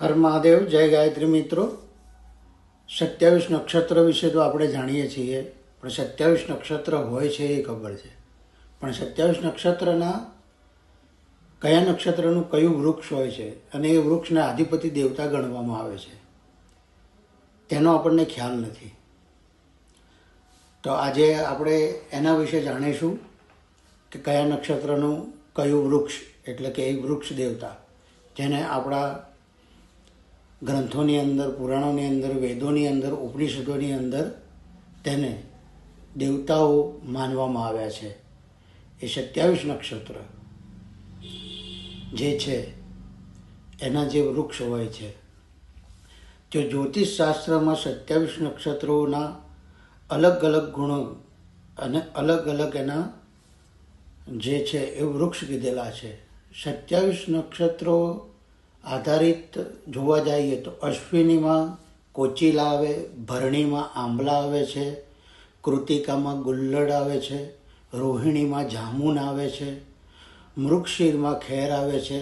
હર મહાદેવ, જય ગાયત્રી મિત્રો. સત્યાવીસ નક્ષત્ર વિશે તો આપણે જાણીએ છીએ, પણ સત્યાવીસ નક્ષત્ર હોય છે એ ખબર છે. પણ સત્યાવીસ નક્ષત્રના કયા નક્ષત્રનું કયું વૃક્ષ હોય છે અને એ વૃક્ષને આધિપતિ દેવતા ગણવામાં આવે છે, તેનો આપણને ખ્યાલ નથી. તો આજે આપણે એના વિશે જાણીશું કે કયા નક્ષત્રનું કયું વૃક્ષ, એટલે કે એ વૃક્ષ દેવતા, જેને આપણા ગ્રંથોની અંદર, પુરાણોની અંદર, વેદોની અંદર, ઉપનિષદોની અંદર તેને દેવતાઓ માનવામાં આવ્યા છે. એ સત્યાવીસ નક્ષત્ર જે છે, એના જે વૃક્ષ હોય છે. જો જ્યોતિષ શાસ્ત્રમાં સત્યાવીસ નક્ષત્રોના અલગ અલગ ગુણો અને અલગ અલગ એના જે છે, એ વૃક્ષ કીધેલા છે. સત્યાવીસ નક્ષત્રો આધારિત જોવા જઈએ તો અશ્વિનીમાં કોચિલા આવે ભરણીમાં આંબલા આવે છે, કૃતિકામાં ગુલ્લડ આવે છે, રોહિણીમાં જામુન આવે છે, મૃગશીરમાં ખેર આવે છે,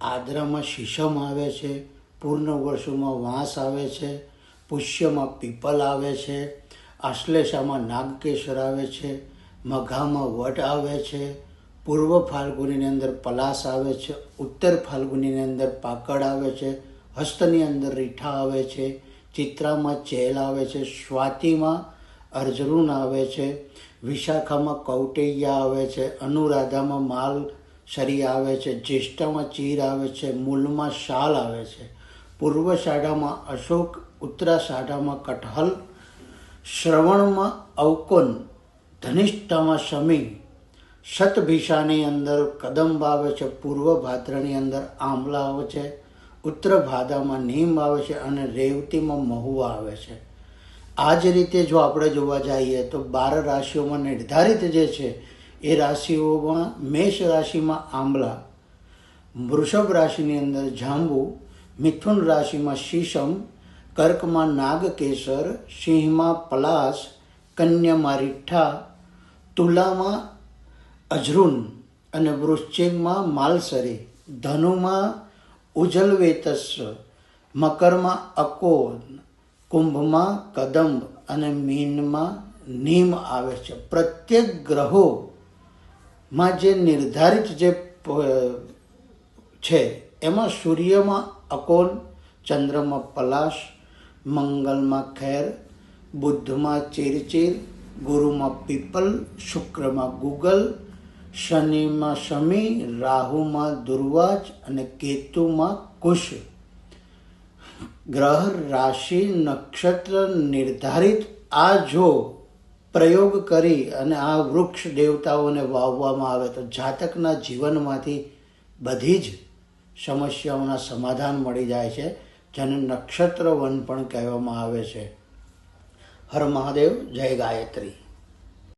આદ્રામાં શીશમ આવે છે પૂર્ણ વર્ષોમાં વાંસ આવે છે, પુષ્યમાં પીપલ આવે છે, આશ્લેષામાં નાગકેશર આવે છે, મઘામાં વટ આવે છે પૂર્વ ફાલ્ગુનીની અંદર પલાસ આવે છે, ઉત્તર ફાલ્ગુનીની અંદર પાકડ આવે છે, હસ્તની અંદર રીઠા આવે છે, ચિત્રામાં ચેલ આવે છે, સ્વાતિમાં અર્જરૂન આવે છે, વિશાખામાં કૌટેયા આવે છે, અનુરાધામાં માલ શરી આવે છે, જ્યેષ્ઠામાં ચીર આવે છે મૂલમાં શાલ આવે છે. પૂર્વ શાઢામાં અશોક, ઉત્તરા સાઢામાં કઠહલ શ્રવણમાં અવકોન, ધનિષ્ઠામાં શમી શતભિષાની અંદર કદંબ આવે છે, પૂર્વ ભાદ્રની અંદર આંબલા આવે છે, ઉત્તર ભાદામાં નીમ આવે છે અને રેવતીમાં મહુવા આવે છે. આ જ રીતે જો આપણે જોવા જઈએ તો બાર રાશિઓમાં નિર્ધારિત જે છે, એ રાશિઓમાં મેષ રાશિમાં આંબલા, વૃષભ રાશિની અંદર જાંબુ, મિથુન રાશિમાં શીશમ, કર્કમાં નાગકેસર, સિંહમાં પલાશ, કન્યામાં રીઠા, તુલામાં અજરૂન અને વૃશ્ચિકમાં માલસરી, ધનુમાં ઉજલવેતસ્વ, મકરમાં અકોન કુંભમાં કદંબ અને મીનમાં નીમ આવે છે. પ્રત્યેક ગ્રહોમાં જે નિર્ધારિત જે છે, એમાં સૂર્યમાં અકોન, ચંદ્રમાં પલાશ, મંગલમાં ખેર, બુદ્ધમાં ચીરચીર, ગુરુમાં પીપલ, શુક્રમાં ગુગલ શનિમાં શમી, રાહુમાં દુર્વાજ અને કેતુમાં કુશ. ગ્રહ, રાશિ, નક્ષત્ર નિર્ધારિત આ જો પ્રયોગ કરી અને આ વૃક્ષ દેવતાઓને વાવવામાં આવે તો જાતકના જીવનમાંથી બધી જ સમસ્યાઓના સમાધાન મળી જાય છે, જેને નક્ષત્ર વન પણ કહેવામાં આવે છે. હર મહાદેવ, જય ગાયત્રી.